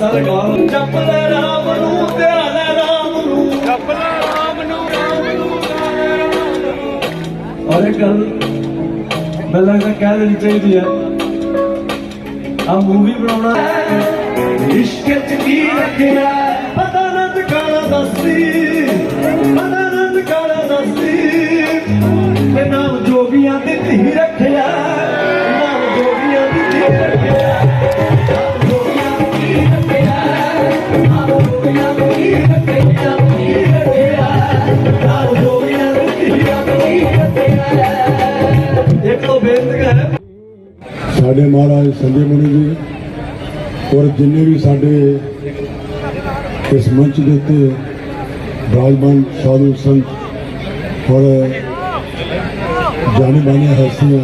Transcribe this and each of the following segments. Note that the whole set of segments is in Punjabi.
ਸਾਰੇ ਗਾਲ ਜਪਦਾ ਰਾਮ ਨੂੰ ਧਿਆਨ ਰਾਮ ਨੂੰ। ਜਪਦਾ ਰਾਮ ਨੂੰ ਰਾਮ ਨੂੰ ਔਰ ਇੱਕ ਗੱਲ ਮੈਂ ਲੱਗਦਾ ਕਹਿ ਦੇਣੀ ਚਾਹੀਦੀ ਹੈ। ਆ ਮੂਵੀ ਬਣਾਉਣਾ ਇਸ਼ਕ ਚ ਕੀ ਰੱਖਿਆ? ਸਾਡੇ ਮਹਾਰਾਜ ਸੰਜੇ ਮੁਨੀ ਜੀ ਔਰ ਜਿੰਨੇ ਵੀ ਸਾਡੇ ਇਸ ਮੰਚ ਦੇ ਉੱਤੇ ਰਾਜਮਾਨ ਸਾਧੂ ਸੰਤ ਔਰ ਜਾਣੀ ਬਾਣੀ ਹਸਤੀਆਂ,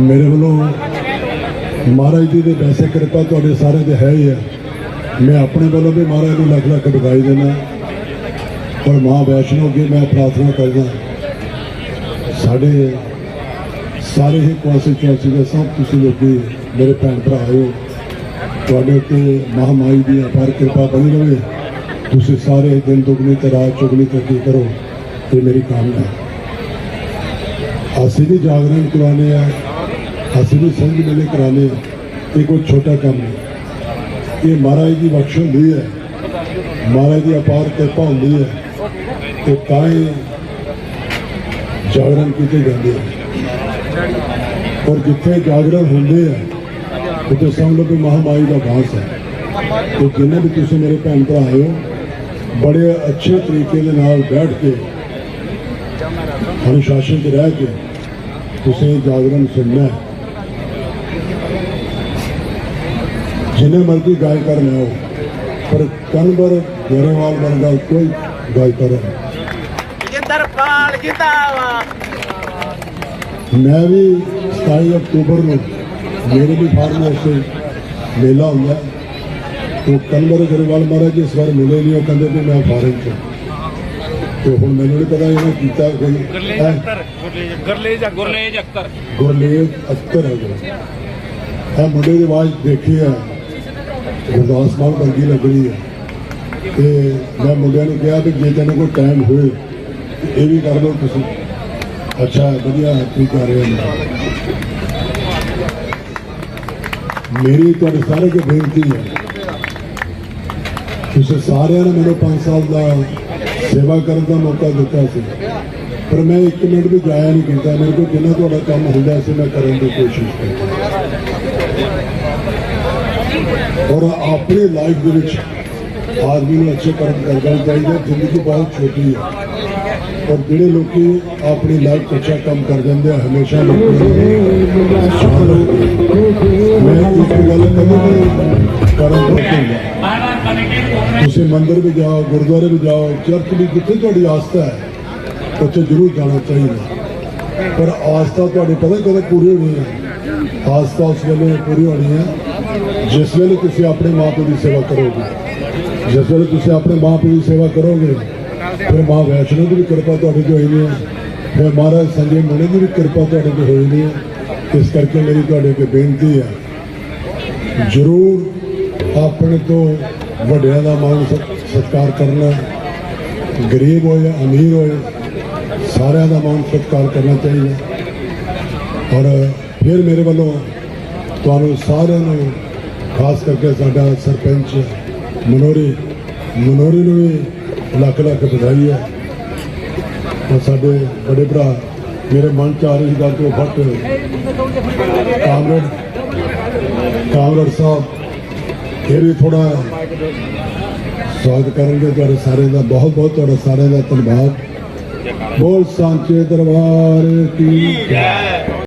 ਮੇਰੇ ਵੱਲੋਂ ਮਹਾਰਾਜ ਜੀ ਦੇ ਵੈਸੇ ਕਿਰਪਾ ਤੁਹਾਡੇ ਸਾਰੇ ਤੇ ਹੈ ਹੀ ਹੈ। ਮੈਂ ਆਪਣੇ ਵੱਲੋਂ ਵੀ ਮਹਾਰਾਜ ਨੂੰ ਲੱਖ ਲੱਖ ਵਧਾਈ ਦਿੰਦਾ ਔਰ ਮਾਂ ਵੈਸ਼ਨੋ ਅੱਗੇ ਮੈਂ ਪ੍ਰਾਰਥਨਾ ਕਰਦਾ ਸਾਡੇ ਸਾਰੇ ਹੀ ਕੌਂਸਟੀਚੁਐਂਸੀ ਦੇ ਸਭ ਤੁਸੀਂ ਲੋਕੀ ਮੇਰੇ ਭੈਣ ਭਰਾ ਹੋ ਤੁਹਾਡੇ ਉੱਤੇ ਮਹਾਮਾਈ ਦੀ ਅਪਾਰ ਕਿਰਪਾ ਬਣੀ ਰਹੇ ਤੁਸੀਂ ਸਾਰੇ ਦਿਨ ਦੁਗਣੀ ਤੇ ਰਾਤ ਚੁਗਣੀ ਤਰੱਕੀ ਕਰੋ, ਇਹ ਮੇਰੀ ਕਾਮਨਾ ਹੈ। ਅਸੀਂ ਵੀ ਜਾਗਰਣ ਕਰਾਉਣੇ ਆ ਅਸੀਂ ਵੀ ਸੰਗ ਮੇਲੇ ਕਰਾਉਣੇ ਆ ਇਹ ਕੋਈ ਛੋਟਾ ਕੰਮ ਨਹੀਂ। ਇਹ ਮਹਾਰਾਜ ਦੀ ਬਖਸ਼ ਹੁੰਦੀ ਹੈ, ਮਹਾਰਾਜ ਦੀ ਅਪਾਰ ਕਿਰਪਾ ਹੁੰਦੀ ਹੈ, ਤੇ ਤਾਂ ਹੀ ਜਾਗਰਣ ਕੀਤੇ ਜਾਂਦੇ ਆ ਔਰ ਜਿੱਥੇ ਜਾਗਰਣ ਹੁੰਦੇ ਆ, ਉੱਥੇ ਸਮਝ ਲਓ ਕਿ ਮਹਾਮਾਈ ਦਾ ਵਾਸ ਹੈ। ਤੇ ਜਿੰਨੇ ਵੀ ਤੁਸੀਂ ਮੇਰੇ ਭੈਣ ਭਰਾ ਹੋ, ਬੜੇ ਅੱਛੇ ਤਰੀਕੇ ਦੇ ਨਾਲ ਬੈਠ ਕੇ ਅਨੁਸ਼ਾਸਨ 'ਚ ਰਹਿ ਕੇ ਤੁਸੀਂ ਜਾਗਰਣ ਸੁਣਨਾ ਹੈ। ਜਿੰਨੇ ਮਰਜ਼ੀ ਗਾਇਕਾਰ ਨਾ ਹੋ, ਪਰ ਕਨਵਰ ਗਰੇਵਾਲ ਵਰਗਾ ਕੋਈ ਗਾਇਕਾਰ ਨਹੀਂ ਜਿੰਦਰਪਾਲ ਜਿੰਦਾਬਾਦ। ਮੈਂ ਵੀ 27 ਅਕਤੂਬਰ ਨੂੰ ਮੇਰੇ ਵੀ ਫਾਰਮ ਹਾਊਸ 'ਤੇ ਮੇਲਾ ਹੁੰਦਾ। ਤੇ ਕਨਵਰ ਗਰੇਵਾਲ ਮਹਾਰਾਜ ਜੀ ਇਸ ਵਾਰ ਮਿਲੇ ਨਹੀਂ ਉਹ ਕਹਿੰਦੇ ਵੀ ਮੈਂ ਫਾਰਮ 'ਚ ਤੇ ਹੁਣ ਮੈਨੂੰ ਨਹੀਂ ਪਤਾ ਇਹਨੇ ਕੀਤਾ ਕੋਈ ਹੈਂ? ਗੁਰਲੇਜ ਗੁਰਲੇਜ ਅਖਤਰ। ਗੁਰਲੇਵ ਅਖਤਰ। ਹੈ ਜੋ ਇਹ ਮੁੰਡੇ ਦੀ ਆਵਾਜ਼ ਦੇਖੀ ਹੈ। ਗੁਰਦਾਸ ਮਾਨ ਵਰਗੀ ਲੱਗ ਰਹੀ ਹੈ। ਤੇ ਮੈਂ ਮੁੰਡਿਆਂ ਨੂੰ ਕਿਹਾ ਵੀ ਜੇ ਤੈਨੂੰ ਕੋਈ ਟਾਈਮ ਹੋਏ ਇਹ ਵੀ ਕਰ ਲਓ ਤੁਸੀਂ। ਅੱਛਾ, ਵਧੀਆ, ਤੁਸੀਂ ਕਰ ਰਹੇ ਹੋ। ਮੇਰੀ ਤੁਹਾਡੇ ਸਾਰੇ ਕੇ ਬੇਨਤੀ ਹੈ। ਤੁਸੀਂ ਸਾਰਿਆਂ ਨੇ ਮੈਨੂੰ 5 ਸਾਲ ਦਾ ਸੇਵਾ ਕਰਨ ਦਾ ਮੌਕਾ ਦਿੱਤਾ ਸੀ। ਪਰ ਮੈਂ ਇੱਕ ਮਿੰਟ ਵੀ ਜਾਇਆ ਨਹੀਂ ਕੀਤਾ। ਮੇਰੇ ਕੋਲ ਜਿੰਨਾ ਤੁਹਾਡਾ ਕੰਮ ਹੁੰਦਾ ਸੀ, ਮੈਂ ਕਰਨ ਦੀ ਕੋਸ਼ਿਸ਼ ਕੀਤੀ। ਔਰ ਆਪਣੀ ਲਾਈਫ ਦੇ ਵਿੱਚ ਆਦਮੀ ਨੂੰ ਅੱਛੇ ਕਰਮ ਕਰਨਾ ਚਾਹੀਦਾ। ਜ਼ਿੰਦਗੀ ਬਹੁਤ ਛੋਟੀ ਹੈ। ਔਰ ਜਿਹੜੇ ਲੋਕੀ ਆਪਣੀ ਲਾਈਫ ਅੱਛਾ ਕੰਮ ਕਰ ਜਾਂਦੇ ਆ, ਹਮੇਸ਼ਾ ਲੋਕਾਂ ਨੂੰ ਮੈਂ ਇੱਕ ਗੱਲ ਕਦੇ ਵੀ ਕਰਨ ਤੋਂ ਤੁਸੀਂ ਮੰਦਿਰ ਵੀ ਜਾਓ, ਗੁਰਦੁਆਰੇ ਵੀ ਜਾਓ, ਚਰਚ ਵੀ ਜਿੱਥੇ ਤੁਹਾਡੀ ਆਸਥਾ ਹੈ, ਉੱਥੇ ਜ਼ਰੂਰ ਜਾਣਾ ਚਾਹੀਦਾ। ਪਰ ਆਸਥਾ ਤੁਹਾਡੇ ਪਤਾ ਕਦੇ ਪੂਰੀ ਹੋਣੀ ਹੈ? ਆਸਥਾ ਉਸ ਵੇਲੇ ਪੂਰੀ ਹੋਣੀ ਹੈ ਜਿਸ ਵੇਲੇ ਤੁਸੀਂ ਆਪਣੇ ਮਾਪੇ ਦੀ ਸੇਵਾ ਕਰੋਗੇ। ਜਿਸ ਵੇਲੇ ਤੁਸੀਂ ਆਪਣੇ ਮਾਪੇ ਦੀ ਸੇਵਾ ਕਰੋਗੇ ਫਿਰ ਮਾਂ ਵੈਸ਼ਨੋ ਦੀ ਵੀ ਕਿਰਪਾ ਤੁਹਾਡੇ ਤੇ ਹੋਈ ਨਹੀਂ ਹੈ। ਫਿਰ ਮਹਾਰਾਜ ਸੰਜੇ ਮੁਨੀ ਦੀ ਵੀ ਕਿਰਪਾ ਤੁਹਾਡੇ ਤੇ ਹੋਈ ਨਹੀਂ ਹੈ। ਇਸ ਕਰਕੇ ਮੇਰੀ ਤੁਹਾਡੇ ਅੱਗੇ ਬੇਨਤੀ ਹੈ। ਜ਼ਰੂਰ ਆਪਣੇ ਤੋਂ ਵੱਡਿਆਂ ਦਾ ਮਾਣ ਸਤ- ਸਤਿਕਾਰ ਕਰਨਾ ਗਰੀਬ ਹੋਏ, ਅਮੀਰ ਹੋਏ, ਸਾਰਿਆਂ ਦਾ ਮਾਣ ਸਤਿਕਾਰ ਕਰਨਾ ਚਾਹੀਦਾ ਔਰ ਫਿਰ ਮੇਰੇ ਵੱਲੋਂ ਤੁਹਾਨੂੰ ਸਾਰਿਆਂ ਨੂੰ ਖਾਸ ਕਰਕੇ ਸਾਡਾ ਸਰਪੰਚ ਮਨੋਰੀ ਮਨੋਰੀ ਨੂੰ ਵੀ ਲੱਖ ਲੱਖ ਵਧਾਈ ਹੈ। ਔਰ ਸਾਡੇ ਵੱਡੇ ਭਰਾ, ਮੇਰੇ ਮਨ ਚ ਆ ਰਹੀ ਗੱਲ ਤੋਂ ਫਟ ਕਾਮਰੇਡ ਕਾਮਰੇਡ ਸਾਹਿਬ ਇਹ ਵੀ ਥੋੜਾ ਸਵਾਗਤ ਕਰਨਗੇ ਤੁਹਾਡੇ ਸਾਰਿਆਂ ਦਾ। ਬਹੁਤ ਬਹੁਤ ਤੁਹਾਡਾ ਸਾਰਿਆਂ ਦਾ ਧੰਨਵਾਦ। ਬੋਲ ਸਾਂਚੇ ਦਰਬਾਰ ਕੀ ਜੈ